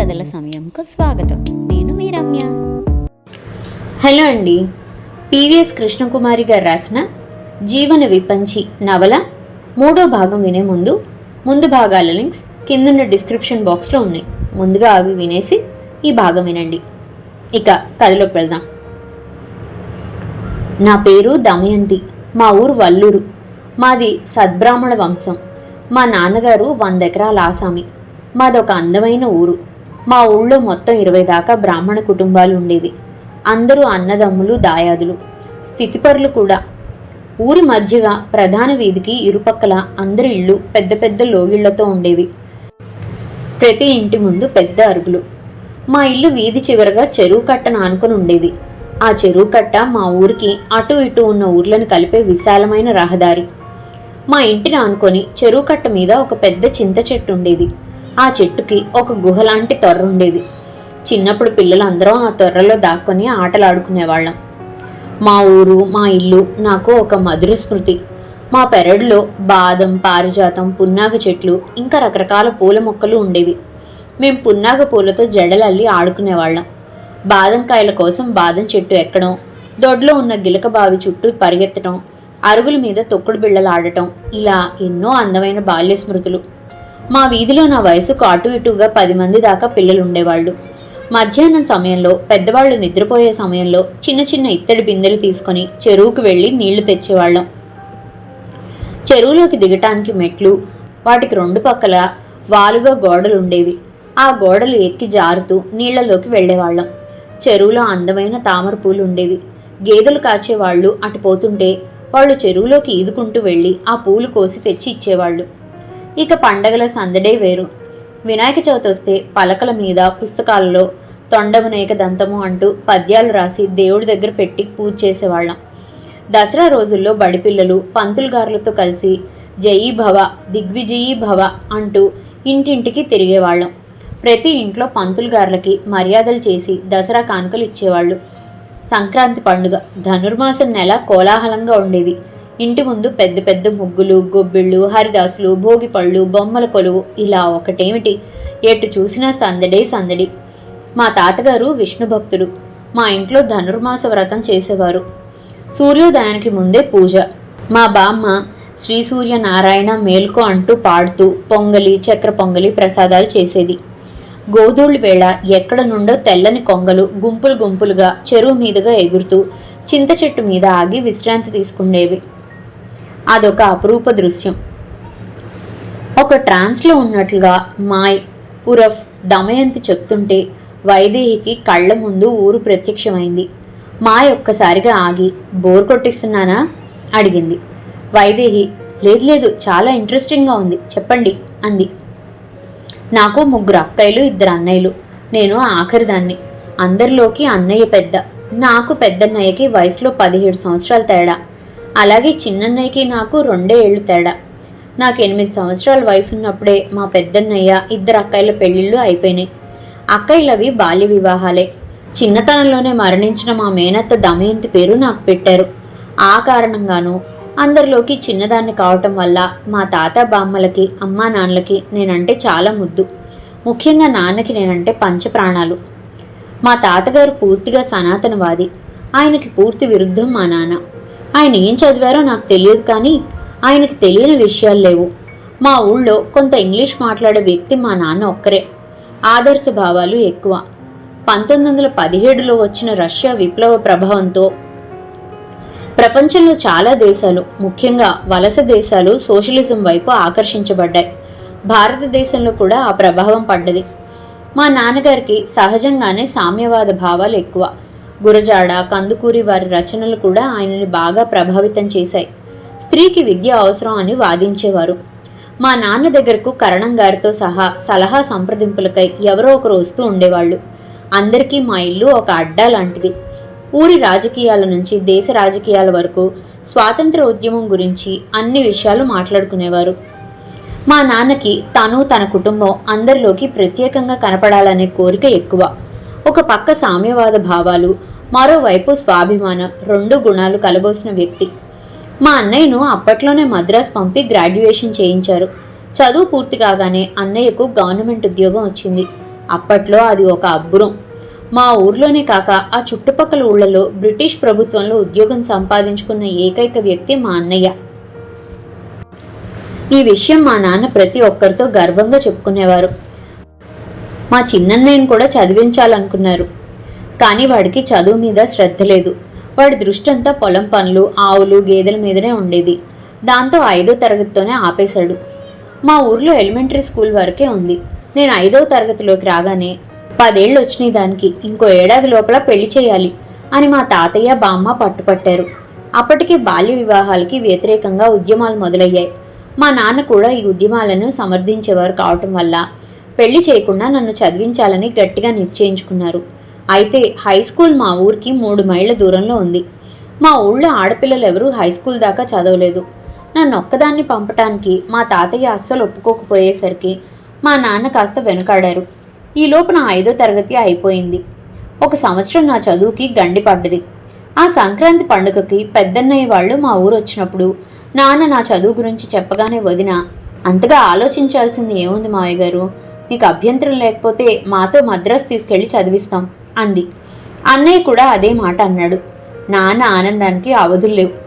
కథల సమయంకు స్వాగతం. నేను మీ రమ్య. హలో అండి. పివిఎస్ కృష్ణకుమారి గారు రాసిన జీవన విపంచి నవల మూడో భాగం వినే ముందు ముందు భాగాల లింక్స్ కిందున్న డిస్క్రిప్షన్ బాక్స్లో ఉన్నాయి. ముందుగా అవి వినేసి ఈ భాగం వినండి. ఇక కథలోకి వెళ్దాం. నా పేరు దమయంతి. మా ఊరు వల్లూరు. మాది సద్బ్రాహ్మణ వంశం. మా నాన్నగారు వంద ఎకరాల ఆసామి. మాదొక అందమైన ఊరు. మా ఊళ్ళో మొత్తం ఇరవై దాకా బ్రాహ్మణ కుటుంబాలు ఉండేవి. అందరూ అన్నదమ్ములు దాయాదులు. స్థితిపరులు కూడా. ఊరి మధ్యగా ప్రధాన వీధికి ఇరుపక్కల అందరి ఇళ్ళు పెద్ద పెద్ద లోగిళ్ళతో ఉండేవి. ప్రతి ఇంటి ముందు పెద్ద అరుగులు. మా ఇల్లు వీధి చివరగా చెరువు కట్టను ఆనుకొని ఉండేది. ఆ చెరువు కట్ట మా ఊరికి అటు ఇటు ఉన్న ఊర్లను కలిపే విశాలమైన రహదారి. మా ఇంటిని ఆనుకొని చెరువు కట్ట మీద ఒక పెద్ద చింత చెట్టు ఉండేది. ఆ చెట్టుకి ఒక గుహలాంటి తొర్ర ఉండేది చిన్నప్పుడు పిల్లలందరం ఆ తొర్రలో దాక్కొని ఆటలాడుకునేవాళ్ళం. మా ఊరు మా ఇల్లు నాకు ఒక మధుర స్మృతి. మా పెరడులో బాదం పారిజాతం పున్నాగ చెట్లు ఇంకా రకరకాల పూల మొక్కలు ఉండేవి. మేం పున్నాగ పూలతో జడలల్లి ఆడుకునేవాళ్ళం. బాదం కాయల కోసం బాదం చెట్టు ఎక్కడం దొడ్లో ఉన్న గిలక బావి చుట్టూ పరిగెత్తడం అరుగుల మీద తొక్కుడు బిళ్ళలు ఆడటం ఇలా ఎన్నో అందమైన బాల్య స్మృతులు మా వీధిలో నా వయసుకు అటు ఇటుగా పది మంది దాకా పిల్లలు ఉండేవాళ్ళు మధ్యాహ్నం సమయంలో పెద్దవాళ్ళు నిద్రపోయే సమయంలో చిన్న చిన్న ఇత్తడి బిందెలు తీసుకొని చెరువుకు వెళ్ళి నీళ్ళు తెచ్చేవాళ్ళం. చెరువులోకి దిగటానికి మెట్లు వాటికి రెండు పక్కల వాలుగా గోడలు ఉండేవి ఆ గోడలు ఎక్కి జారుతూ నీళ్ళలోకి వెళ్ళేవాళ్ళం. చెరువులో అందమైన తామర పూలు ఉండేవి గేదెలు కాచేవాళ్ళు అటు పోతుంటే వాళ్ళు చెరువులోకి ఈదుకుంటూ వెళ్ళి ఆ పూలు కోసి తెచ్చి ఇచ్చేవాళ్ళు. ఇక పండగల సందడే వేరు. వినాయక చవితి వస్తే పలకల మీద పుస్తకాలలో తొండమునేక దంతము అంటూ పద్యాలు రాసి దేవుడి దగ్గర పెట్టి పూజ చేసేవాళ్ళం. దసరా రోజుల్లో బడిపిల్లలు పంతులుగారులతో కలిసి జయీ భవ దిగ్విజయీ భవ అంటూ ఇంటింటికి తిరిగేవాళ్ళం. ప్రతి ఇంట్లో పంతులుగారులకి మర్యాదలు చేసి దసరా కానుకలు ఇచ్చేవాళ్ళు. సంక్రాంతి పండుగ ధనుర్మాసం నెల కోలాహలంగా ఉండేది. ఇంటి ముందు పెద్ద పెద్ద ముగ్గులు గొబ్బిళ్ళు హరిదాసులు భోగిపళ్ళు బొమ్మల కొలువు ఇలా ఒకటేమిటి? ఎటు చూసినా సందడే సందడి. మా తాతగారు విష్ణు భక్తుడు మా ఇంట్లో ధనుర్మాస వ్రతం చేసేవారు. సూర్యోదయానికి ముందే పూజ. మా బామ్మ శ్రీ సూర్య నారాయణ మేల్కో అంటూ పాడుతూ పొంగలి చక్ర పొంగలి ప్రసాదాలు చేసేది. గోధూళి వేళ ఎక్కడ నుండో తెల్లని కొంగలు గుంపులు గుంపులుగా చెరువు మీదుగా ఎగురుతూ చింత చెట్టు మీద ఆగి విశ్రాంతి తీసుకునేవి. అదొక అపురూప దృశ్యం. ఒక ట్రాన్స్లో ఉన్నట్లుగా మాయ్ ఉరఫ్ దమయంతి చెప్తుంటే వైదేహికి కళ్ళ ముందు ఊరు ప్రత్యక్షమైంది. మాయ్ ఒక్కసారిగా ఆగి బోర్ కొట్టిస్తున్నానా? అడిగింది. వైదేహి లేదు లేదు చాలా ఇంట్రెస్టింగ్గా ఉంది చెప్పండి అంది. నాకు ముగ్గురు అక్కయ్యలు ఇద్దరు అన్నయ్యలు నేను ఆఖరిదాన్ని అందరిలోకి అన్నయ్య పెద్ద నాకు పెద్దన్నయ్యకి వయసులో పదిహేడు సంవత్సరాల తేడా అలాగే చిన్నన్నయ్యకి నాకు రెండే ఏళ్ళు తేడా. నాకు ఎనిమిది సంవత్సరాల వయసు ఉన్నప్పుడే మా పెద్దన్నయ్య ఇద్దరు అక్కయ్యల పెళ్ళిళ్ళు అయిపోయినాయి. అక్కయ్యలవి బాల్య వివాహాలే. చిన్నతనంలోనే మరణించిన మా మేనత్త దమయంతి పేరు నాకు పెట్టారు. ఆ కారణంగాను అందరిలోకి చిన్నదాన్ని కావటం వల్ల మా తాత బామ్మలకి అమ్మా నాన్నలకి నేనంటే చాలా ముద్దు. ముఖ్యంగా నాన్నకి నేనంటే పంచప్రాణాలు. మా తాతగారు పూర్తిగా సనాతనవాది. ఆయనకి పూర్తి విరుద్ధం మా నాన్న. ఆయన ఏం చదివారో నాకు తెలియదు కానీ ఆయనకి తెలియని విషయాలు లేవు. మా ఊళ్ళో కొంత ఇంగ్లీష్ మాట్లాడే వ్యక్తి మా నాన్న ఒక్కరే. ఆదర్శ భావాలు ఎక్కువ. పంతొమ్మిది వందల పదిహేడులో వచ్చిన రష్యా విప్లవ ప్రభావంతో ప్రపంచంలో చాలా దేశాలు ముఖ్యంగా వలస దేశాలు సోషలిజం వైపు ఆకర్షించబడ్డాయి. భారతదేశంలో కూడా ఆ ప్రభావం పడ్డది. మా నాన్నగారికి సహజంగానే సామ్యవాద భావాలు ఎక్కువ. గురజాడ కందుకూరి వారి రచనలు కూడా ఆయనని బాగా ప్రభావితం చేశాయి. స్త్రీకి విద్య అవసరం అని వాదించేవారు. మా నాన్న దగ్గరకు కరణం గారితో సహా సలహా సంప్రదింపులకై ఎవరో ఒకరు వస్తూ ఉండేవాళ్ళు. అందరికీ మా ఇల్లు ఒక అడ్డా లాంటిది. ఊరి రాజకీయాల నుంచి దేశ రాజకీయాల వరకు స్వాతంత్ర ఉద్యమం గురించి అన్ని విషయాలు మాట్లాడుకునేవారు. మా నాన్నకి తను తన కుటుంబం అందరిలోకి ప్రత్యేకంగా కనపడాలనే కోరిక ఎక్కువ. ఒక పక్క సామ్యవాద భావాలు మరోవైపు స్వాభిమానం రెండు గుణాలు కలబోసిన వ్యక్తి. మా అన్నయ్యను అప్పట్లోనే మద్రాస్ పంపి గ్రాడ్యుయేషన్ చేయించారు. చదువు పూర్తి కాగానే అన్నయ్యకు గవర్నమెంట్ ఉద్యోగం వచ్చింది. అప్పట్లో అది ఒక అబ్బురం. మా ఊర్లోనే కాక ఆ చుట్టుపక్కల ఊళ్ళలో బ్రిటిష్ ప్రభుత్వంలో ఉద్యోగం సంపాదించుకున్న ఏకైక వ్యక్తి మా అన్నయ్య. ఈ విషయం మా నాన్న ప్రతి ఒక్కరితో గర్వంగా చెప్పుకునేవారు. మా చిన్నన్నయ్యను కూడా చదివించాలనుకున్నారు. కానీ వాడికి చదువు మీద శ్రద్ధ లేదు. వాడి దృష్టి అంతా పొలం పనులు ఆవులు గేదెల మీదనే ఉండేది. దాంతో ఐదో తరగతితోనే ఆపేశాడు. మా ఊర్లో ఎలిమెంటరీ స్కూల్ వరకే ఉంది. నేను ఐదవ తరగతిలోకి రాగానే పదేళ్ళు వచ్చినాయి దానికి ఇంకో ఏడాది లోపల పెళ్ళి చేయాలి అని మా తాతయ్య బామ్మ పట్టుపట్టారు. అప్పటికే బాల్య వివాహాలకి వ్యతిరేకంగా ఉద్యమాలు మొదలయ్యాయి. మా నాన్న కూడా ఈ ఉద్యమాలను సమర్థించేవారు కావటం వల్ల పెళ్ళి చేయకుండా నన్ను చదివించాలని గట్టిగా నిశ్చయించుకున్నారు. అయితే హై స్కూల్ మా ఊరికి మూడు మైళ్ళ దూరంలో ఉంది. మా ఊళ్ళో ఆడపిల్లలు ఎవరూ హై స్కూల్ దాకా చదవలేదు. నన్ను ఒక్కదాన్ని పంపటానికి మా తాతయ్య అస్సలు ఒప్పుకోకపోయేసరికి మా నాన్న కాస్త వెనుకాడారు. ఈ లోపు నా ఐదో తరగతి అయిపోయింది. ఒక సంవత్సరం నా చదువుకి గండి పడ్డది. ఆ సంక్రాంతి పండుగకి పెద్దన్నయ్య వాళ్ళు మా ఊరు వచ్చినప్పుడు నాన్న నా చదువు గురించి చెప్పగానే వదిన అంతగా ఆలోచించాల్సింది ఏముంది మావయ్య గారు? నీకు అభ్యంతరం లేకపోతే మాతో మద్రాసు తీసుకెళ్ళి చదివిస్తాం అంది. అన్నయ్య కూడా అదే మాట అన్నాడు. నాన్న ఆనందానికి అవధులు లేవు.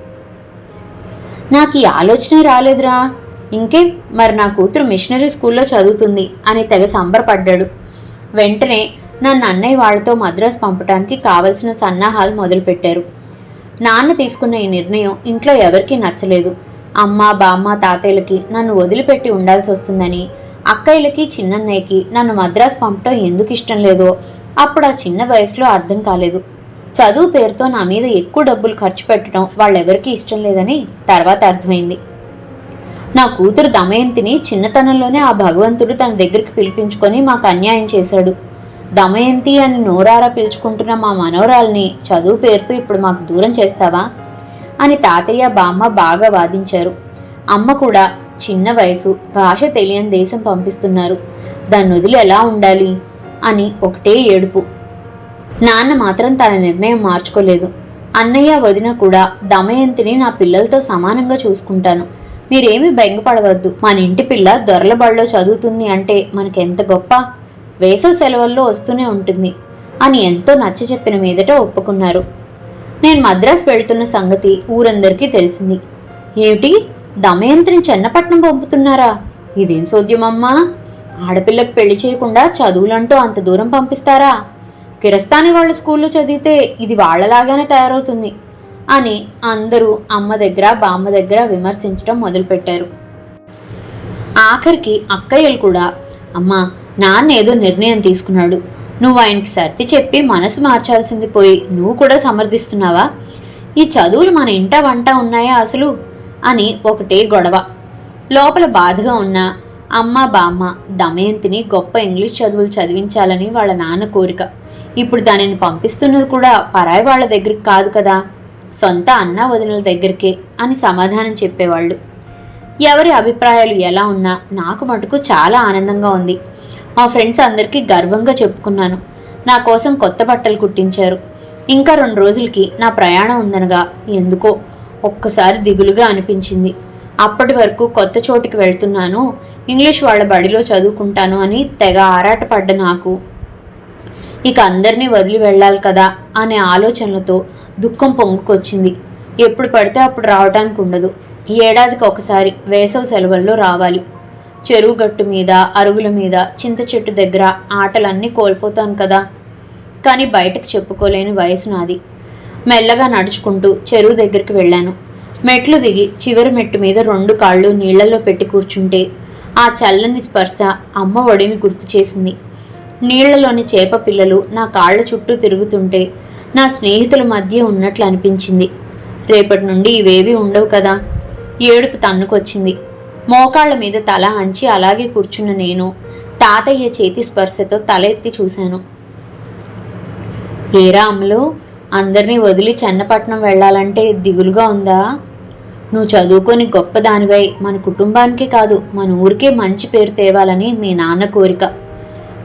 నాకు ఈ ఆలోచనే రాలేదురా. ఇంకేం? మరి నా కూతురు మిషనరీ స్కూల్లో చదువుతుంది అని తెగ సంబరపడ్డాడు. వెంటనే నన్ను అన్నయ్య వాళ్ళతో మద్రాసు పంపడానికి కావలసిన సన్నాహాలు మొదలుపెట్టారు. నాన్న తీసుకున్న ఈ నిర్ణయం ఇంట్లో ఎవరికీ నచ్చలేదు. అమ్మ బామ్మ తాతయ్యలకి నన్ను వదిలిపెట్టి ఉండాల్సి వస్తుందని అక్కయ్యలకి చిన్నన్నయ్యకి నన్ను మద్రాసు పంపటం ఎందుకు ఇష్టం లేదో అప్పుడు ఆ చిన్న వయసులో అర్థం కాలేదు. చదువు పేరుతో నా మీద ఎక్కువ డబ్బులు ఖర్చు పెట్టడం వాళ్ళెవరికీ ఇష్టం లేదని తర్వాత అర్థమైంది. నా కూతురు దమయంతిని చిన్నతనంలోనే ఆ భగవంతుడు తన దగ్గరికి పిలిపించుకొని మాకు అన్యాయం చేశాడు. దమయంతి అని నోరారా పిలుచుకుంటున్న మా మనోరాల్ని చదువు పేరుతో ఇప్పుడు మాకు దూరం చేస్తావా? అని తాతయ్య బామ్మ బాగా వాదించారు. అమ్మ కూడా చిన్న వయసు భాష తెలియని దేశం పంపిస్తున్నారు. దాన్ని వదిలి ఎలా ఉండాలి? అని ఒకటే ఏడుపు. నాన్న మాత్రం తన నిర్ణయం మార్చుకోలేదు. అన్నయ్య వదిన కూడా దమయంతిని నా పిల్లలతో సమానంగా చూసుకుంటాను. మీరేమీ బెంగపడవద్దు. మన ఇంటి పిల్ల దొరలబడిలో చదువుతుంది అంటే మనకెంత గొప్ప? వేసవి సెలవుల్లో వస్తూనే ఉంటుంది అని ఎంతో నచ్చ చెప్పిన మీదట ఒప్పుకున్నారు. నేను మద్రాసు వెళ్తున్న సంగతి ఊరందరికీ తెలిసింది. ఏమిటి? దమయంత్రిని చెన్నపట్నం పంపుతున్నారా? ఇదేం సోద్యమమ్మా? ఆడపిల్లకు పెళ్ళి చేయకుండా చదువులంటూ అంత దూరం పంపిస్తారా? కిరస్తాని వాళ్ళ స్కూల్లో చదివితే ఇది వాళ్ళలాగానే తయారవుతుంది అని అందరూ అమ్మ దగ్గర బామ్మ దగ్గర విమర్శించడం మొదలుపెట్టారు. ఆఖరికి అక్కయ్యలు కూడా అమ్మా నాన్న ఏదో నిర్ణయం తీసుకున్నాడు. నువ్వు ఆయనకి సర్ది చెప్పి మనసు మార్చాల్సింది పోయి నువ్వు కూడా సమర్థిస్తున్నావా? ఈ చదువులు మన ఇంట వంట ఉన్నాయా అసలు? అని ఒకటే గొడవ. లోపల బాధగా ఉన్న అమ్మ బామ్మ దమయంతిని గొప్ప ఇంగ్లీష్ చదువులు చదివించాలని వాళ్ళ నాన్న కోరిక. ఇప్పుడు దానిని పంపిస్తున్నది కూడా పరాయి వాళ్ళ దగ్గరికి కాదు కదా. సొంత అన్న వదినల దగ్గరికే అని సమాధానం చెప్పేవాళ్ళు. ఎవరి అభిప్రాయాలు ఎలా ఉన్నా నాకు మటుకు చాలా ఆనందంగా ఉంది. మా ఫ్రెండ్స్ అందరికీ గర్వంగా చెప్పుకున్నాను. నా కోసం కొత్త బట్టలు కుట్టించారు. ఇంకా రెండు రోజులకి నా ప్రయాణం ఉందనగా ఎందుకో ఒక్కసారి దిగులుగా అనిపించింది. అప్పటి వరకు కొత్త చోటికి వెళ్తున్నాను ఇంగ్లీష్ వాళ్ళ బడిలో చదువుకుంటాను అని తెగ ఆరాటపడ్డ నాకు. ఇక అందరినీ వదిలి వెళ్ళాలి కదా అనే ఆలోచనలతో దుఃఖం పొంగుకొచ్చింది. ఎప్పుడు పడితే అప్పుడు రావడానికి ఉండదు. ఏడాదికి ఒకసారి వేసవి సెలవుల్లో రావాలి. చెరువు గట్టు మీద అరుగుల మీద చింత చెట్టు దగ్గర ఆటలన్నీ కోల్పోతాను కదా. కానీ బయటకు చెప్పుకోలేని వయసు నాది. మెల్లగా నడుచుకుంటూ చెరువు దగ్గరికి వెళ్ళాను. మెట్లు దిగి చివరి మెట్టు మీద రెండు కాళ్ళు నీళ్ళలో పెట్టి కూర్చుంటే ఆ చల్లని స్పర్శ అమ్మ ఒడిని గుర్తు చేసింది. నీళ్ళలోని చేప పిల్లలు నా కాళ్ళ చుట్టూ తిరుగుతుంటే నా స్నేహితుల మధ్య ఉన్నట్లు అనిపించింది. రేపటి నుండి ఇవేవి ఉండవు కదా? ఏడుపు తన్నుకొచ్చింది. మోకాళ్ళ మీద తల అంచి అలాగే కూర్చున్న నేను తాతయ్య చేతి స్పర్శతో తల ఎత్తి చూశాను. ఏరా అమ్మలు అందరినీ వదిలి చెన్నపట్నం వెళ్ళాలంటే దిగులుగా ఉందా? నువ్వు చదువుకొని గొప్ప దానివై. మన కుటుంబానికి కాదు మన ఊరికే మంచి పేరు తేవాలని మీ నాన్న కోరిక.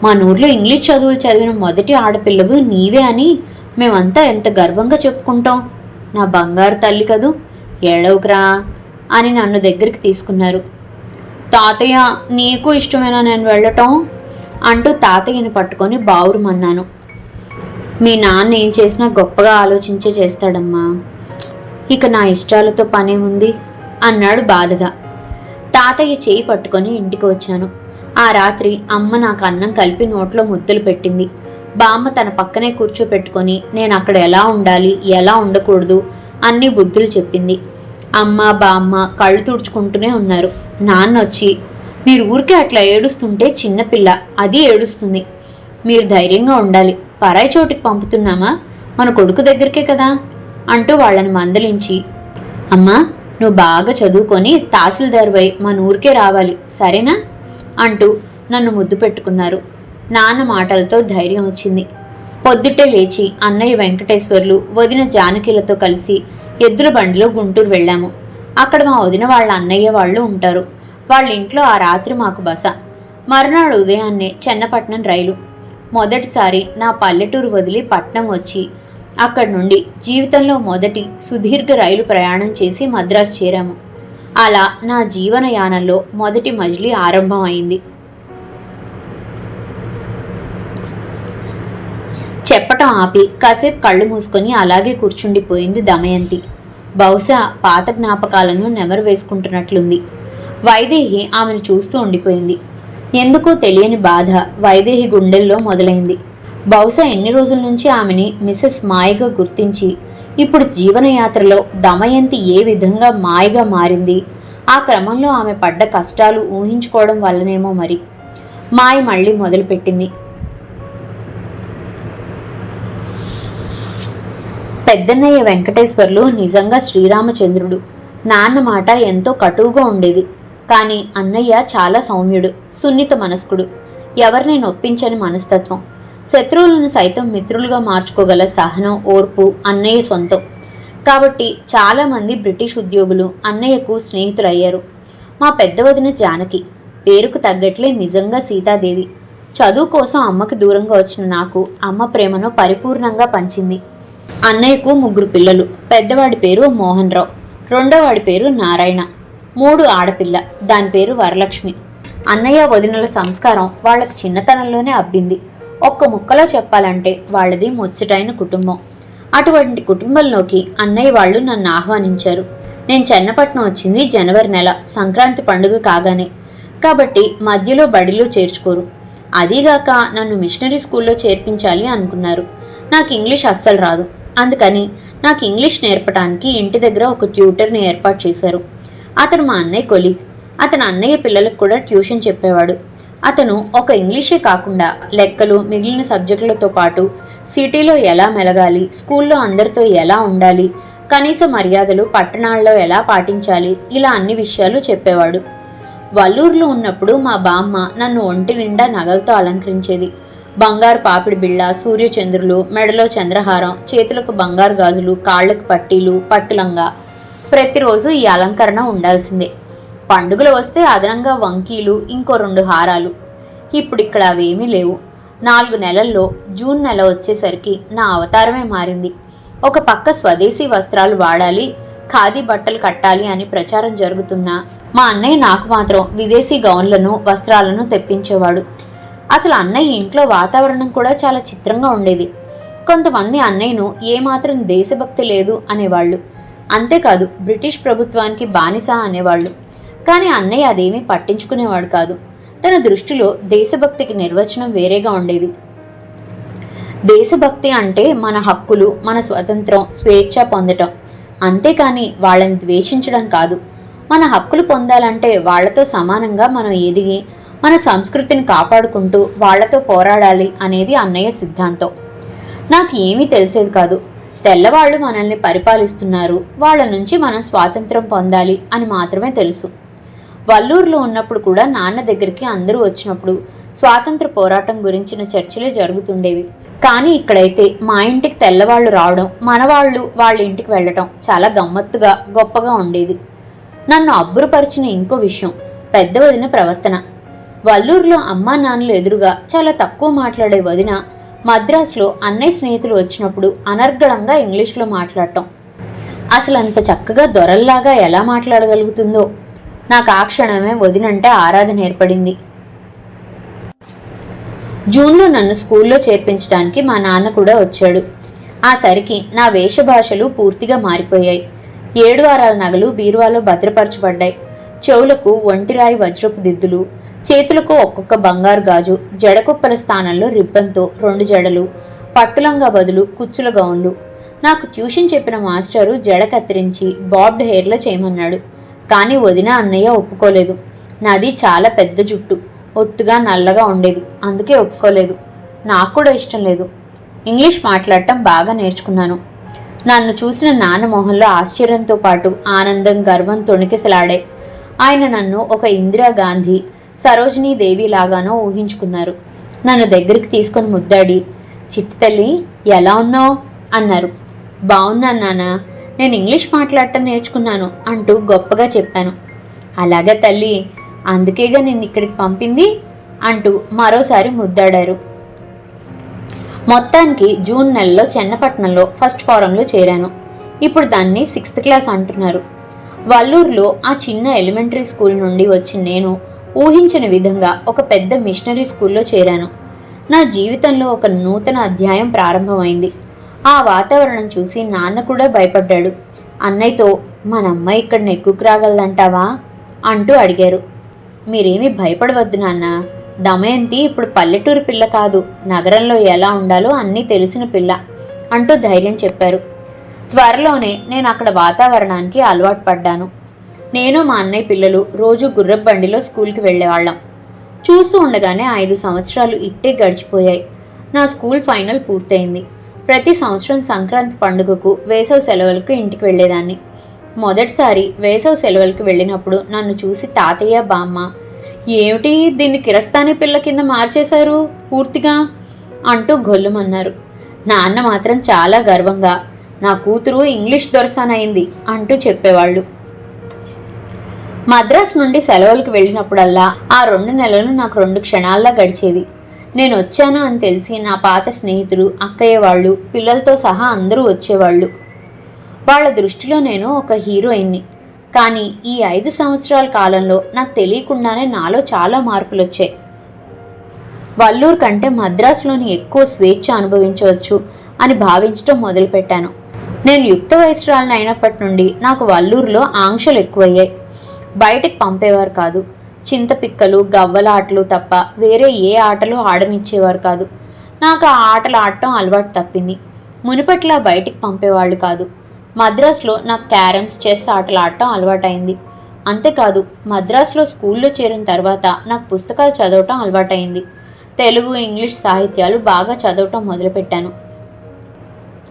మన ఊర్లో ఇంగ్లీష్ చదువులు చదివిన మొదటి ఆడపిల్లవు నీవే అని మేమంతా ఎంత గర్వంగా చెప్పుకుంటాం. నా బంగారు తల్లి కదూ ఏడవకురా అని నన్ను దగ్గరికి తీసుకున్నారు. తాతయ్య నీకు ఇష్టమేనా నేను వెళ్ళటం? అంటూ తాతయ్యని పట్టుకొని బావురుమన్నాను మీ నాన్న ఏం చేసినా గొప్పగా ఆలోచించే చేస్తాడమ్మా. ఇక నా ఇష్టాలతో పనేముంది అన్నాడు బాధగా. తాతయ్య చేయి పట్టుకొని ఇంటికి వచ్చాను. ఆ రాత్రి అమ్మ నాకు అన్నం కలిపి నోట్లో ముద్దలు పెట్టింది. బామ్మ తన పక్కనే కూర్చోపెట్టుకొని నేను అక్కడ ఎలా ఉండాలి ఎలా ఉండకూడదు అన్ని బుద్ధులు చెప్పింది. అమ్మ బామ్మ కళ్ళు తుడుచుకుంటూనే ఉన్నారు. నాన్న వచ్చి మీరు ఊరికే అట్లా ఏడుస్తుంటే చిన్నపిల్ల అది ఏడుస్తుంది. మీరు ధైర్యంగా ఉండాలి. పరాయి చోటికి పంపుతున్నామా? మన కొడుకు దగ్గరికే కదా? అంటూ వాళ్ళని మందలించి అమ్మా నువ్వు బాగా చదువుకొని తహసీల్దార్వై మన ఊరికే రావాలి సరేనా? అంటూ నన్ను ముద్దు పెట్టుకున్నారు. నాన్న మాటలతో ధైర్యం వచ్చింది. పొద్దుటే లేచి అన్నయ్య వెంకటేశ్వర్లు వదిన జానకిలతో కలిసి ఎద్దుల బండిలో గుంటూరు వెళ్ళాము. అక్కడ మా వదిన వాళ్ళ అన్నయ్య వాళ్ళు ఉంటారు. వాళ్ళ ఇంట్లో ఆ రాత్రి మాకు బస. మరునాడు ఉదయాన్నే చెన్నపట్నం రైలు. మొదటిసారి నా పల్లెటూరు వదిలి పట్నం వచ్చి అక్కడి నుండి జీవితంలో మొదటి సుదీర్ఘ రైలు ప్రయాణం చేసి మద్రాసు చేరాము. అలా నా జీవనయానంలో మొదటి మజిలీ ఆరంభమైంది. చెప్పటం ఆపి కాసేపు కళ్ళు మూసుకొని అలాగే కూర్చుండిపోయింది దమయంతి. బహుశా పాత జ్ఞాపకాలను నెమరు వేసుకుంటున్నట్లుంది. వైదేహి ఆమెను చూస్తూ ఉండిపోయింది. ఎందుకో తెలియని బాధ వైదేహి గుండెల్లో మొదలైంది. బహుశా ఎన్ని రోజుల నుంచి ఆమెని మిసెస్ మాయగా గుర్తించి ఇప్పుడు జీవనయాత్రలో దమయంతి ఏ విధంగా మాయగా మారింది ఆ క్రమంలో ఆమె పడ్డ కష్టాలు ఊహించుకోవడం వల్లనేమో మరి. మాయ మళ్ళీ మొదలుపెట్టింది. పెద్దన్నయ్య వెంకటేశ్వర్లు నిజంగా శ్రీరామచంద్రుడు. నాన్న మాట ఎంతో కటువుగా ఉండేది. కానీ అన్నయ్య చాలా సౌమ్యుడు సున్నిత మనస్కుడు. ఎవరిని నొప్పించని మనస్తత్వం. శత్రువులను సైతం మిత్రులుగా మార్చుకోగల సహనం ఓర్పు అన్నయ్య సొంతం. కాబట్టి చాలామంది బ్రిటిష్ ఉద్యోగులు అన్నయ్యకు స్నేహితులయ్యారు. మా పెద్ద వదిన జానకి పేరుకు తగ్గట్లే నిజంగా సీతాదేవి. చదువు కోసం అమ్మకి దూరంగా వచ్చిన నాకు అమ్మ ప్రేమను పరిపూర్ణంగా పంచింది. అన్నయ్యకు ముగ్గురు పిల్లలు పెద్దవాడి పేరు మోహన్ రావు రెండోవాడి పేరు నారాయణ. మూడు ఆడపిల్ల. దాని పేరు వరలక్ష్మి. అన్నయ్య వదినల సంస్కారం వాళ్ళకి చిన్నతనంలోనే అబ్బింది. ఒక్క ముక్కలో చెప్పాలంటే వాళ్ళది ముచ్చటైన కుటుంబం. అటువంటి కుటుంబంలోకి అన్నయ్య వాళ్ళు నన్ను ఆహ్వానించారు. నేను చెన్నపట్నం వచ్చింది జనవరి నెల సంక్రాంతి పండుగ కాగానే. కాబట్టి మధ్యలో బడిలో చేర్చుకోరు. అదీగాక నన్ను మిషనరీ స్కూల్లో చేర్పించాలి అనుకున్నారు. నాకు ఇంగ్లీష్ అస్సలు రాదు. అందుకని నాకు ఇంగ్లీష్ నేర్పడానికి ఇంటి దగ్గర ఒక ట్యూటర్ని ఏర్పాటు చేశారు. అతను మా అన్నయ్య కొలీగ్. అతను అన్నయ్య పిల్లలకు కూడా ట్యూషన్ చెప్పేవాడు. అతను ఒక ఇంగ్లీషే కాకుండా లెక్కలు మిగిలిన సబ్జెక్టులతో పాటు సిటీలో ఎలా మెలగాలి స్కూల్లో అందరితో ఎలా ఉండాలి కనీస మర్యాదలు పట్టణాల్లో ఎలా పాటించాలి ఇలా అన్ని విషయాలు చెప్పేవాడు. వల్లూరులో ఉన్నప్పుడు మా బామ్మ నన్ను ఒంటి నిండా నగలతో అలంకరించేది. బంగారు పాపిడి బిళ్ళ సూర్యచంద్రులు మెడలో చంద్రహారం చేతులకు బంగారు గాజులు కాళ్ళకు పట్టీలు పట్టులంగా ప్రతిరోజు ఈ అలంకరణ ఉండాల్సిందే. పండుగలు వస్తే అదనంగా వంకీలు ఇంకో రెండు హారాలు. ఇప్పుడు ఇక్కడ అవేమీ లేవు. నాలుగు నెలల్లో జూన్ నెల వచ్చేసరికి నా అవతారమే మారింది. ఒక పక్క స్వదేశీ వస్త్రాలు వాడాలి ఖాదీ బట్టలు కట్టాలి అని ప్రచారం జరుగుతున్నా మా అన్నయ్య నాకు మాత్రం విదేశీ గౌన్లను వస్త్రాలను తెప్పించేవాడు. అసలు అన్నయ్య ఇంట్లో వాతావరణం కూడా చాలా చిత్రంగా ఉండేది. కొంతమంది అన్నయ్యను ఏమాత్రం దేశభక్తి లేదు అనేవాళ్ళు. అంతేకాదు బ్రిటిష్ ప్రభుత్వానికి బానిస అనేవాళ్ళు. కానీ అన్నయ్య అదేమీ పట్టించుకునేవాడు కాదు. తన దృష్టిలో దేశభక్తికి నిర్వచనం వేరేగా ఉండేది. దేశభక్తి అంటే మన హక్కులు మన స్వతంత్రం స్వేచ్ఛ పొందటం. అంతేకాని వాళ్ళని ద్వేషించడం కాదు. మన హక్కులు పొందాలంటే వాళ్ళతో సమానంగా మనం ఎదిగి మన సంస్కృతిని కాపాడుకుంటూ వాళ్ళతో పోరాడాలి అనేది అన్నయ్య సిద్ధాంతం. నాకు ఏమీ తెలిసేది కాదు. తెల్లవాళ్ళు మనల్ని పరిపాలిస్తున్నారు. వాళ్ళ నుంచి మనం స్వాతంత్రం పొందాలి అని మాత్రమే తెలుసు. వల్లూరులో ఉన్నప్పుడు కూడా నాన్న దగ్గరికి అందరూ వచ్చినప్పుడు స్వాతంత్ర పోరాటం గురించిన చర్చలే జరుగుతుండేవి. కానీ ఇక్కడైతే మా ఇంటికి తెల్లవాళ్ళు రావడం మనవాళ్ళు వాళ్ళ ఇంటికి వెళ్ళటం చాలా గమ్మత్తుగా గొప్పగా ఉండేది. నన్ను అబ్బురపరిచిన ఇంకో విషయం పెద్ద వదిన ప్రవర్తన. వల్లూరులో అమ్మా నాన్నలు ఎదురుగా చాలా తక్కువ మాట్లాడే వదిన మద్రాసులో అన్నయ్య స్నేహితులు వచ్చినప్పుడు అనర్గళంగా ఇంగ్లీష్లో మాట్లాడటం. అసలు అంత చక్కగా దొరల్లాగా ఎలా మాట్లాడగలుగుతుందో. నాకు ఆ క్షణమే వదినంటే ఆరాధన ఏర్పడింది. జూన్లో నన్ను స్కూల్లో చేర్పించడానికి మా నాన్న కూడా వచ్చాడు. ఆ సరికి నా వేషభాషలు పూర్తిగా మారిపోయాయి. ఏడు వారాల నగలు బీరువాలో భద్రపరచబడ్డాయి. చెవులకు ఒంటిరాయి వజ్రపు దిద్దులు చేతులకు ఒక్కొక్క బంగారు గాజు జడకుప్పల స్థానంలో రిబ్బన్తో రెండు జడలు పట్టులంగా బదులు కుచ్చుల గౌన్లు. నాకు ట్యూషన్ చెప్పిన మాస్టరు జడ కత్తిరించి బాబ్డ్ హెయిర్లో చేయమన్నాడు. కానీ వదిన అన్నయ్య ఒప్పుకోలేదు. నాది చాలా పెద్ద జుట్టు. ఒత్తుగా నల్లగా ఉండేది. అందుకే ఒప్పుకోలేదు. నాకు కూడా ఇష్టం లేదు. ఇంగ్లీష్ మాట్లాడటం బాగా నేర్చుకున్నాను. నన్ను చూసిన నాన్న మొహంలో ఆశ్చర్యంతో పాటు ఆనందం గర్వం తొణికిసలాడే ఆయన నన్ను ఒక ఇందిరాగాంధీ సరోజినీదేవి లాగానో ఊహించుకున్నారు. నన్ను దగ్గరికి తీసుకొని ముద్దాడి చిట్టి తల్లి ఎలా ఉన్నావు? అన్నారు. బాగున్నాను నాన్న నేను ఇంగ్లీష్ మాట్లాడటం నేర్చుకున్నాను అంటూ గొప్పగా చెప్పాను. అలాగే తల్లి అందుకేగా నిన్ను ఇక్కడికి పంపింది? అంటూ మరోసారి ముద్దాడారు. మొత్తానికి జూన్ నెలలో చెన్నపట్నంలో ఫస్ట్ ఫారంలో చేరాను. ఇప్పుడు దాన్ని సిక్స్త్ క్లాస్ అంటున్నారు. వల్లూరులో ఆ చిన్న ఎలిమెంటరీ స్కూల్ నుండి వచ్చిన నేను ఊహించిన విధంగా ఒక పెద్ద మిషనరీ స్కూల్లో చేరాను. నా జీవితంలో ఒక నూతన అధ్యాయం ప్రారంభమైంది. ఆ వాతావరణం చూసి నాన్న కూడా భయపడ్డాడు. అన్నయ్యతో మన అమ్మాయి ఇక్కడ నెక్కుకు రాగలదంటావా? అంటూ అడిగారు. మీరేమీ భయపడవద్దు నాన్న. దమయంతి ఇప్పుడు పల్లెటూరు పిల్ల కాదు. నగరంలో ఎలా ఉండాలో అన్నీ తెలిసిన పిల్ల అంటూ ధైర్యం చెప్పారు. త్వరలోనే నేను అక్కడ వాతావరణానికి అలవాటు పడ్డాను. నేను మా అన్నయ్య పిల్లలు రోజు గుర్రపు బండిలో స్కూల్కి వెళ్ళేవాళ్ళం. చూస్తూ ఉండగానే ఐదు సంవత్సరాలు ఇట్టే గడిచిపోయాయి. నా స్కూల్ ఫైనల్ పూర్తయింది. ప్రతి సంవత్సరం సంక్రాంతి పండుగకు వేసవి సెలవులకు ఇంటికి వెళ్ళేదాన్ని. మొదటిసారి వేసవి సెలవులకు వెళ్ళినప్పుడు నన్ను చూసి తాతయ్య బామ్మ ఏమిటి దీన్ని కిరస్తాని పిల్ల కింద మార్చేశారు? పూర్తిగా? అంటూ గొల్లుమన్నారు. నాన్న మాత్రం చాలా గర్వంగా నా కూతురు ఇంగ్లీష్ దొరసానైంది అంటూ చెప్పేవాళ్ళు. మద్రాస్ నుండి సెలవులకు వెళ్ళినప్పుడల్లా ఆ రెండు నెలలు నాకు రెండు క్షణాల్లా గడిచేవి. నేను వచ్చాను అని తెలిసి నా పాత స్నేహితులు అక్కయ్య వాళ్ళు పిల్లలతో సహా అందరూ వచ్చేవాళ్ళు. వాళ్ళ దృష్టిలో నేను ఒక హీరోయిన్ని. కానీ ఈ ఐదు సంవత్సరాల కాలంలో నాకు తెలియకుండానే నాలో చాలా మార్పులు వచ్చాయి వల్లూరు కంటే మద్రాసులోని ఎక్కువ స్వేచ్ఛ అనుభవించవచ్చు అని భావించడం మొదలుపెట్టాను. నేను యుక్త వయసురాలను అయినప్పటి నుండి నాకు వల్లూరులో ఆంక్షలు ఎక్కువయ్యాయి. బయటికి పంపేవారు కాదు. చింతపిక్కలు గవ్వల ఆటలు తప్ప వేరే ఏ ఆటలు ఆడనిచ్చేవారు కాదు. నాకు ఆ ఆటలు ఆడటం అలవాటు తప్పింది. మునిపట్లా బయటికి పంపేవాళ్ళు కాదు. మద్రాసులో నాకు క్యారమ్స్ చెస్ ఆటలు ఆడటం అలవాటైంది. అంతేకాదు మద్రాసులో స్కూల్లో చేరిన తర్వాత నాకు పుస్తకాలు చదవటం అలవాటైంది. తెలుగు ఇంగ్లీష్ సాహిత్యాలు బాగా చదవటం మొదలుపెట్టాను.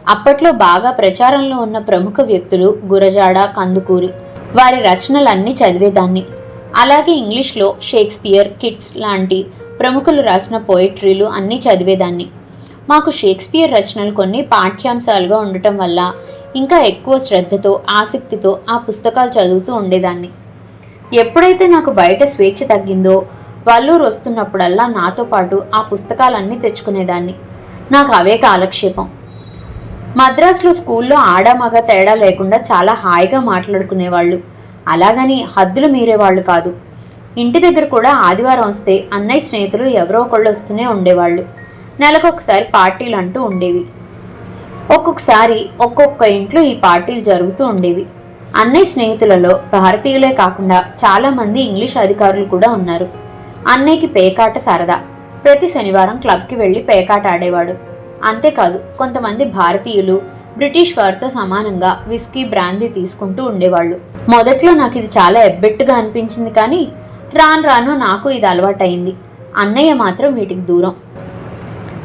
అప్పట్లో బాగా ప్రచారంలో ఉన్న ప్రముఖ వ్యక్తులు గురజాడ కందుకూరి. వారి రచనలన్నీ చదివేదాన్ని. అలాగే ఇంగ్లీష్లో షేక్స్పియర్ కిట్స్ లాంటి ప్రముఖులు రాసిన పోయిట్రీలు అన్నీ చదివేదాన్ని. మాకు షేక్స్పియర్ రచనలు కొన్ని పాఠ్యాంశాలుగా ఉండటం వల్ల ఇంకా ఎక్కువ శ్రద్ధతో ఆసక్తితో ఆ పుస్తకాలు చదువుతూ ఉండేదాన్ని. ఎప్పుడైతే నాకు బయట స్వేచ్ఛ తగ్గిందో వల్లూరు వస్తున్నప్పుడల్లా నాతో పాటు ఆ పుస్తకాలన్నీ తెచ్చుకునేదాన్ని. నాకు అవే కాలక్షేపం. మద్రాసులో స్కూల్లో ఆడ మగ తేడా లేకుండా చాలా హాయిగా మాట్లాడుకునేవాళ్ళు. అలాగని హద్దులు మీరేవాళ్ళు కాదు. ఇంటి దగ్గర కూడా ఆదివారం వస్తే అన్నయ్య స్నేహితులు ఎవరో ఒకళ్ళు వస్తూనే ఉండేవాళ్ళు. నెలకొకసారి పార్టీలు అంటూ ఉండేవి. ఒక్కొక్కసారి ఒక్కొక్క ఇంట్లో ఈ పార్టీలు జరుగుతూ ఉండేవి. అన్నయ్య స్నేహితులలో భారతీయులే కాకుండా చాలామంది ఇంగ్లీష్ అధికారులు కూడా ఉన్నారు. అన్నయ్యకి పేకాట సరదా. ప్రతి శనివారం క్లబ్కి వెళ్ళి పేకాట ఆడేవాడు. అంతేకాదు కొంతమంది భారతీయులు బ్రిటిష్ వారితో సమానంగా విస్కీ బ్రాందీ తీసుకుంటూ ఉండేవాళ్ళు. మొదట్లో నాకు ఇది చాలా ఎబ్బెట్టుగా అనిపించింది కానీ రాను రాను నాకు ఇది అలవాటైంది అన్నయ్య మాత్రం వీటికి దూరం.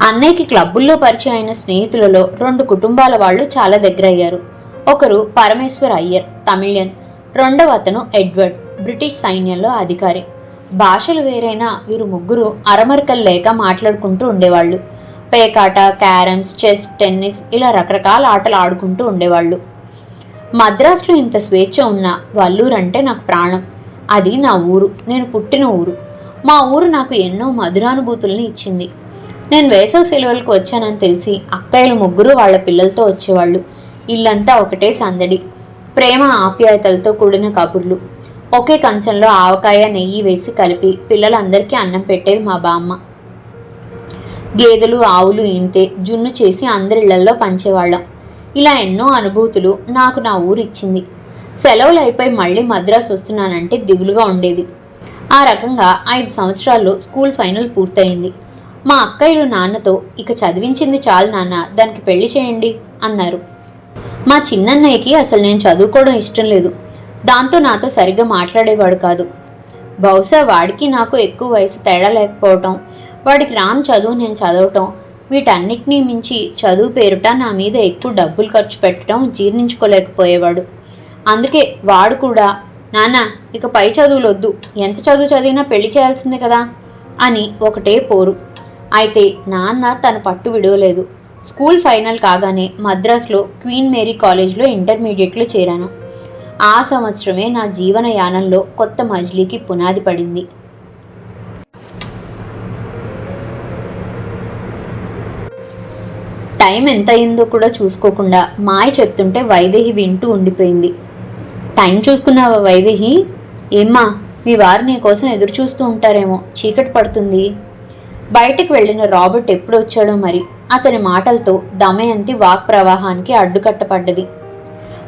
అన్నయ్యకి క్లబ్బుల్లో పరిచయం అయిన స్నేహితులలో రెండు కుటుంబాల వాళ్ళు చాలా దగ్గరయ్యారు. ఒకరు పరమేశ్వర్ అయ్యర్ తమిళియన్. రెండవ అతను ఎడ్వర్డ్ బ్రిటిష్ సైన్యంలో అధికారి. భాషలు వేరైనా వీరు ముగ్గురు అరమరికలు లేక మాట్లాడుకుంటూ ఉండేవాళ్ళు. పేకాట క్యారమ్స్ చెస్ టెన్నిస్ ఇలా రకరకాల ఆటలు ఆడుకుంటూ ఉండేవాళ్ళు. మద్రాసులో ఇంత స్వేచ్ఛ ఉన్న వల్లూరు అంటే నాకు ప్రాణం. అది నా ఊరు. నేను పుట్టిన ఊరు. మా ఊరు నాకు ఎన్నో మధురానుభూతుల్ని ఇచ్చింది. నేను వేసవి సెలవులకు వచ్చానని తెలిసి అక్కయ్యలు ముగ్గురు వాళ్ళ పిల్లలతో వచ్చేవాళ్ళు. ఇల్లంతా ఒకటే సందడి. ప్రేమ ఆప్యాయతలతో కూడిన కబుర్లు. ఒకే కంచంలో ఆవకాయ నెయ్యి వేసి కలిపి పిల్లలందరికీ అన్నం పెట్టేది మా బామ్మ. గేదెలు ఆవులు ఈనితే జున్ను చేసి అందరిళ్ళల్లో పంచేవాళ్ళం. ఇలా ఎన్నో అనుభూతులు నాకు నా ఊరిచ్చింది. సెలవులు అయిపోయి మళ్ళీ మద్రాసు వస్తున్నానంటే దిగులుగా ఉండేది. ఆ రకంగా ఐదు సంవత్సరాల్లో స్కూల్ ఫైనల్ పూర్తయింది. మా అక్కయ్యలు నాన్నతో ఇక చదివించింది చాలు నాన్న దానికి పెళ్ళి చేయండి అన్నారు. మా చిన్నన్నయ్యకి అసలు నేను చదువుకోవడం ఇష్టం లేదు. దాంతో నాతో సరిగ్గా మాట్లాడేవాడు కాదు. బహుశా వాడికి నాకు ఎక్కువ వయసు తేడా లేకపోవటం వాడికి రామ్ చదువు నేను చదవటం. వీటన్నిటినీ మించి చదువు పేరుట నా మీద ఎక్కువ డబ్బులు ఖర్చు పెట్టడం జీర్ణించుకోలేకపోయేవాడు. అందుకే వాడు కూడా నాన్న ఇక పై చదువులు వద్దు ఎంత చదువు చదివినా పెళ్ళి చేయాల్సిందే కదా అని ఒకటే పోరు. అయితే నాన్న తన పట్టు విడవలేదు. స్కూల్ ఫైనల్ కాగానే మద్రాస్లో క్వీన్ మేరీ కాలేజ్లో ఇంటర్మీడియట్లో చేరాను. ఆ సంవత్సరమే నా జీవన యానంలో కొత్త మజిలీకి పునాది పడింది. టైం ఎంత అయిందో కూడా చూసుకోకుండా మాయ చెప్తుంటే వైదేహి వింటూ ఉండిపోయింది. టైం చూసుకున్నావా వైదేహి? ఏమ్మా మీ వారు నీ కోసం ఎదురు చూస్తూ ఉంటారేమో చీకటి పడుతుంది. బయటకు వెళ్ళిన రాబర్ట్ ఎప్పుడు వచ్చాడో మరి అతని మాటలతో దమయంతి వాక్ ప్రవాహానికి అడ్డుకట్టపడ్డది.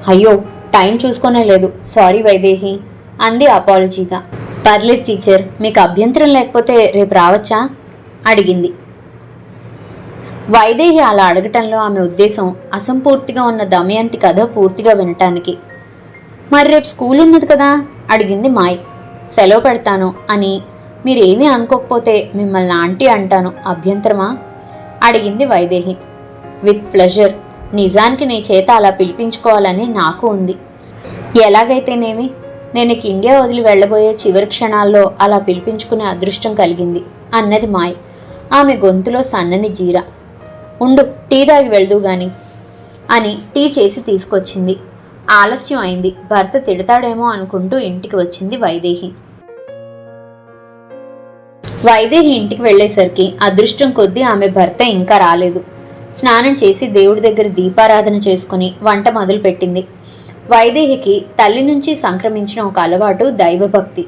అయ్యో టైం చూసుకోనే లేదు సారీ వైదేహి అంది అపాలజీగా. పర్లేదు టీచర్ మీకు అభ్యంతరం లేకపోతే రేపు రావచ్చా? అడిగింది. వైదేహి అలా అడగటంలో ఆమె ఉద్దేశం అసంపూర్తిగా ఉన్న దమయంతి కథ పూర్తిగా వినటానికి. మరి రేపు స్కూల్ ఉన్నది కదా? అడిగింది మాయ్. సెలవు పెడతాను అని. మీరేమీ అనుకోకపోతే మిమ్మల్ని ఆంటీ అంటాను అభ్యంతరమా? అడిగింది వైదేహి. With pleasure. నిజానికి నీ చేత అలా పిలిపించుకోవాలని నాకు ఉంది. ఎలాగైతేనేమి? నేను ఇండియా వదిలి వెళ్ళబోయే చివరి క్షణాల్లో అలా పిలిపించుకునే అదృష్టం కలిగింది అన్నది మాయ్. ఆమె గొంతులో సన్నని జీర. ఉండు టీ తాగి వెళ్దు గాని అని టీ చేసి తీసుకొచ్చింది. ఆలస్యం అయింది. భర్త తిడతాడేమో అనుకుంటూ ఇంటికి వచ్చింది వైదేహి. వైదేహి ఇంటికి వెళ్ళేసరికి అదృష్టం కొద్దీ ఆమె భర్త ఇంకా రాలేదు. స్నానం చేసి దేవుడి దగ్గర దీపారాధన చేసుకుని వంట మొదలుపెట్టింది. వైదేహికి తల్లి నుంచి సంక్రమించిన ఒక అలవాటు దైవభక్తి.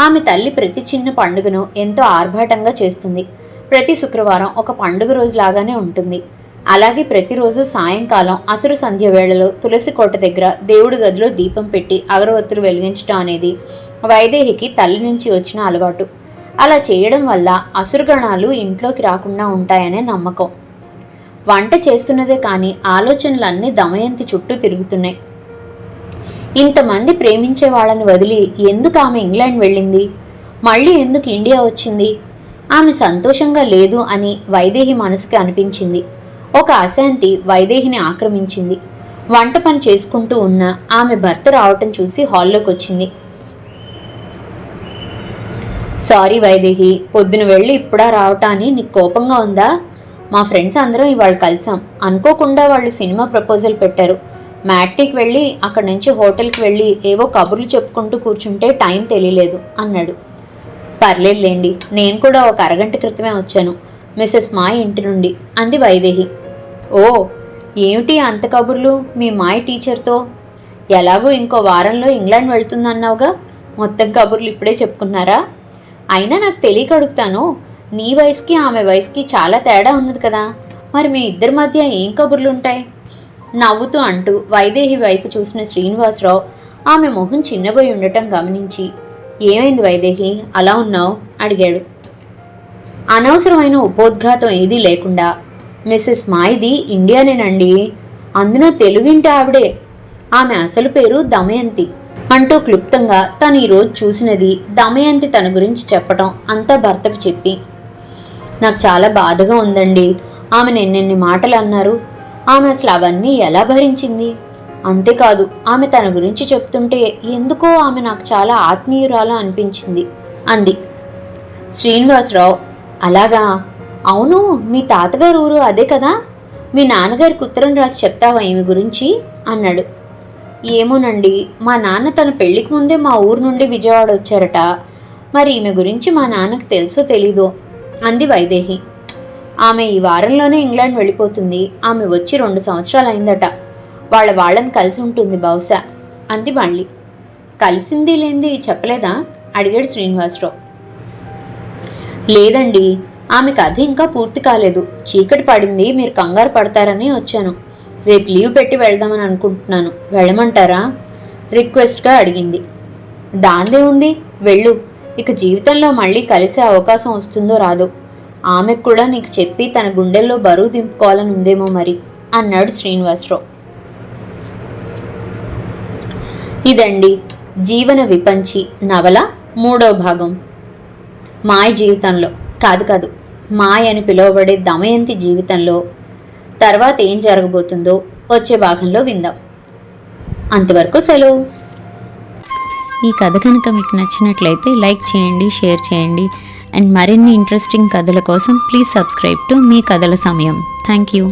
ఆమె తల్లి ప్రతి చిన్న పండుగను ఎంతో ఆర్భాటంగా చేస్తుంది. ప్రతి శుక్రవారం ఒక పండుగ రోజు లాగానే ఉంటుంది. అలాగే ప్రతిరోజు సాయంకాలం అసురు సంధ్య వేళలో తులసి కోట దగ్గర దేవుడి గదిలో దీపం పెట్టి అగరవత్తులు వెలిగించడం అనేది వైదేహికి తల్లి నుంచి వచ్చిన అలవాటు. అలా చేయడం వల్ల అసురుగణాలు ఇంట్లోకి రాకుండా ఉంటాయనే నమ్మకం. వంట చేస్తున్నదే కానీ ఆలోచనలన్నీ దమయంతి చుట్టూ తిరుగుతున్నాయి. ఇంతమంది ప్రేమించే వాళ్ళని వదిలి ఎందుకు ఆమె ఇంగ్లాండ్ వెళ్ళింది? మళ్ళీ ఎందుకు ఇండియా వచ్చింది? ఆమె సంతోషంగా లేదు అని వైదేహి మనసుకి అనిపించింది. ఒక అశాంతి వైదేహిని ఆక్రమించింది. వంట పని చేసుకుంటూ ఉన్న ఆమె భర్త రావటం చూసి హాల్లోకి వచ్చింది. సారీ వైదేహి పొద్దున వెళ్ళి ఇప్పుడా రావటాన్ని నీకు కోపంగా ఉందా? మా ఫ్రెండ్స్ అందరం ఇవాళ కలిసాం. అనుకోకుండా వాళ్ళు సినిమా ప్రపోజల్ పెట్టారు. మ్యాట్నికి వెళ్ళి అక్కడి నుంచి హోటల్కి వెళ్ళి ఏవో కబుర్లు చెప్పుకుంటూ కూర్చుంటే టైం తెలియలేదు అన్నాడు. పర్లేదులేండి నేను కూడా ఒక అరగంట క్రితమే వచ్చాను. మిస్సెస్ మాయ్ ఇంటి నుండి అంది వైదేహి. ఓ ఏమిటి అంత కబుర్లు? మీ మాయ్ టీచర్తో? ఎలాగో ఇంకో వారంలో ఇంగ్లాండ్ వెళ్తుందన్నావుగా? మొత్తం కబుర్లు ఇప్పుడే చెప్పుకున్నారా? అయినా నాకు తెలియక అడుగుతాను. నీ వయసుకి ఆమె వయసుకి చాలా తేడా ఉన్నది కదా. మరి మీ ఇద్దరి మధ్య ఏం కబుర్లు ఉంటాయి నవ్వుతూ అంటూ వైదేహి వైపు చూసిన శ్రీనివాసరావు ఆమె మొహం చిన్నబోయి ఉండటం గమనించి ఏమైంది వైదేహి? అలా ఉన్నావు? అడిగాడు. అనవసరమైన ఉపోద్ఘాతం ఏదీ లేకుండా మిస్సెస్ మాయిది ఇండియానేనండి. అందున తెలుగింటి ఆవిడే. ఆమె అసలు పేరు దమయంతి. అంటూ క్లుప్తంగా తను ఈరోజు చూసినది దమయంతి తన గురించి చెప్పటం అంతా భర్తకు చెప్పి. నాకు చాలా బాధగా ఉందండి. ఆమె ఎన్నెన్ని మాటలు అన్నారు. ఆమె అసలు అవన్నీ ఎలా భరించింది? అంతేకాదు ఆమె తన గురించి చెప్తుంటే ఎందుకో ఆమె నాకు చాలా ఆత్మీయురాలు అనిపించింది అంది. శ్రీనివాసరావు అలాగా? అవును మీ తాతగారు ఊరు అదే కదా? మీ నాన్నగారికి ఉత్తరం రాసి చెప్తావా ఈమె గురించి? అన్నాడు. ఏమోనండి మా నాన్న తన పెళ్ళికి ముందే మా ఊరు నుండి విజయవాడ వచ్చారట. మరి ఈమె గురించి మా నాన్నకు తెలుసో తెలీదో? అంది వైదేహి. ఆమె ఈ వారంలోనే ఇంగ్లాండ్ వెళ్ళిపోతుంది. ఆమె వచ్చి రెండు సంవత్సరాలు అయిందట వాళ్ళ వాళ్ళని కలిసి ఉంటుంది బహుశా అంది మళ్ళీ. కలిసింది లేంది చెప్పలేదా? అడిగాడు శ్రీనివాసరావు. లేదండి ఆమె కథ ఇంకా పూర్తి కాలేదు. చీకటి పడింది మీరు కంగారు పడతారని వచ్చాను. రేపు లీవ్ పెట్టి వెళ్దామని అనుకుంటున్నాను. వెళ్ళమంటారా? రిక్వెస్ట్గా అడిగింది. దాందే ఉంది వెళ్ళు. ఇక జీవితంలో మళ్ళీ కలిసే అవకాశం వస్తుందో రాదో. ఆమెకు కూడా నీకు చెప్పి తన గుండెల్లో బరువు దింపుకోవాలని ఉందేమో మరి అన్నాడు శ్రీనివాసరావు. ఇదండి జీవన విపంచి నవల మూడో భాగం. మాయ జీవితంలో. కాదు కాదు. మాయ అని పిలువబడే దమయంతి జీవితంలో. తర్వాత ఏం జరగబోతుందో వచ్చే భాగంలో విందాం. అంతవరకు సెలవు. ఈ కథ కనుక మీకు నచ్చినట్లయితే లైక్ చేయండి షేర్ చేయండి. అండ్ మరిన్ని ఇంట్రెస్టింగ్ కథల కోసం ప్లీజ్ సబ్స్క్రైబ్ టు మీ కథల సమయం. Thank you.